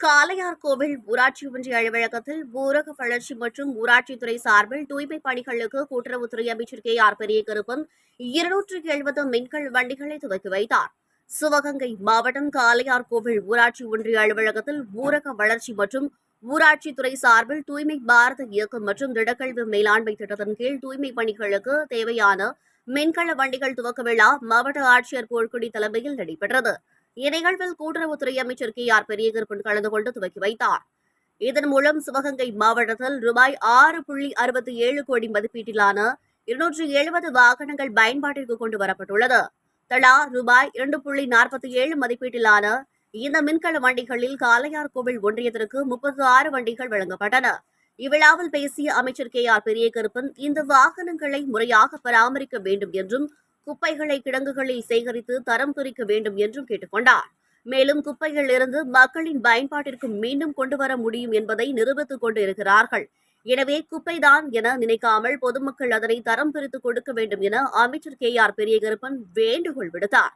காளையார்கோவில் ஊராட்சி ஒன்றிய அலுவலகத்தில் ஊரக வளர்ச்சி மற்றும் ஊராட்சித்துறை சார்பில் தூய்மை பணிகளுக்கு கூட்டுறவுத்துறை அமைச்சர் கே ஆர் பெரியகருப்பன் இருநூற்று எழுபது மின்கள் வண்டிகளை துவக்கி வைத்தார். சிவகங்கை மாவட்டம் காளையார்கோவில் ஊராட்சி ஒன்றிய அலுவலகத்தில் ஊரக வளர்ச்சி மற்றும் ஊராட்சித்துறை சார்பில் தூய்மை பாரத இயக்கம் மற்றும் திடக்கழிவு மேலாண்மை திட்டத்தின் கீழ் தூய்மை பணிகளுக்கு தேவையான மின்கள வண்டிகள் துவக்க விழா மாவட்ட ஆட்சியர் போர்க்குடி தலைமையில் நடைபெற்றது. இந்நிகழ்வில் கூட்டுறவுத்துறை அமைச்சர் கே ஆர் பெரியகருப்பன் கலந்து கொண்டு துவக்கி வைத்தார். இதன் மூலம் சிவகங்கை மாவட்டத்தில் ரூபாய் ஆறு புள்ளி அறுபத்தி ஏழு கோடி மதிப்பீட்டிலான இருநூற்று எழுபது வாகனங்கள் பயன்பாட்டிற்கு கொண்டு வரப்பட்டுள்ளது. தலா ரூபாய் இரண்டு புள்ளி நாற்பத்தி ஏழு மதிப்பீட்டிலான இந்த மின்கல வண்டிகளில் காளையார்கோவில் ஒன்றியத்திற்கு முப்பத்தி ஆறு வண்டிகள் வழங்கப்பட்டன. இவ்விழாவில் பேசிய அமைச்சர் கே ஆர் பெரியகருப்பன் இந்த வாகனங்களை முறையாக பராமரிக்க வேண்டும் என்றும் குப்பைகளை கிடங்குகளில் சேகரித்து தரம் பிரிக்க வேண்டும் என்றும் கேட்டுக்கொண்டார். மேலும் குப்பைகள் இருந்து மக்களின் பயன்பாட்டிற்கு மீண்டும் கொண்டு வர முடியும் என்பதை நிரூபித்துக் கொண்டு இருக்கிறார்கள் எனவே குப்பைதான் என நினைக்காமல் பொதுமக்கள் அதனை தரம் பிரித்து கொடுக்க வேண்டும் என அமைச்சர் கே ஆர் பெரியகருப்பன் வேண்டுகோள் விடுத்தார்.